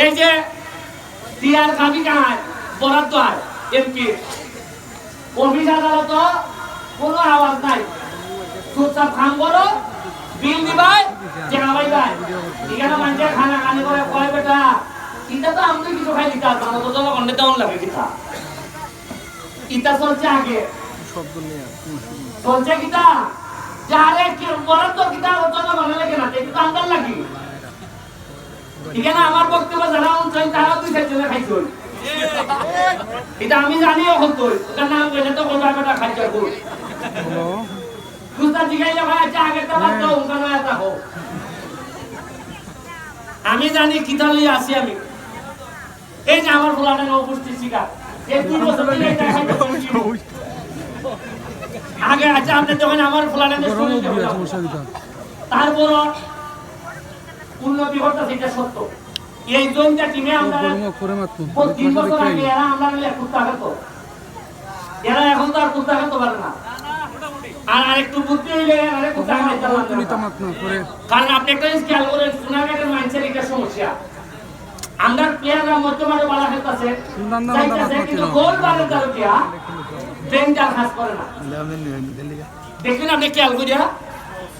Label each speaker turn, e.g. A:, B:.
A: এই যে টিয়ার কাবি কায় বরাদ্দ হয় এমপি। অফিস আদালত কোনো আওয়াজ নাই। চুপচাপ খাম করো বিল দিবাই টাকা পাইবাই। এখানে মানুষের খানা খানি করে কয় বেটা ইটা তো আমি কিছু খাই দিতে না তো জনগণ দেওয়ান লাগে কিতা? ইটা চলছে আগে। চলছে কিতা? যারে বরাদ্দ কিতা ও জনগণের লাগে না এটা তো আন্দার লাগি এখানে আমার বক্তব্য যারা অঞ্চল তারা দুই চারজনে খাইছে এটা আমি জানি এখন তো ওটার নাম কইলে তো কোনটা বেটা খাইছে কই কুস্তা জিগাইলে ভাই আচ্ছা আগে তো বাদ দাও ওখানে এটা হোক আমি জানি কিতা আছি আমি। এই যে আমার ফুলাটা উপস্থিত শিকার। আগে আচ্ছা আপনি যখন আমার ফুলাটা তারপর উন্নতি ঘটতেছে এটা সত্য। এই জমিটা টিমে আমরা তিন বছর আগে এরা আমরা কুত্তা খেত। এরা এখন তো আর কুত্তা খেতে পারে না। আর আরেকটু বুদ্ধি হইলে আরেক কুত্তা খাইতে পারবে কারণ আপনি একটা জিনিস খেয়াল করেন সোনাঘাটের মানুষের এটা সমস্যা। আমরা প্লেয়াররা মধ্যমাঠে বালা খেলতেছে। কিন্তু গোল খাস করে না। দেখলেন আপনি খেয়াল করিয়া।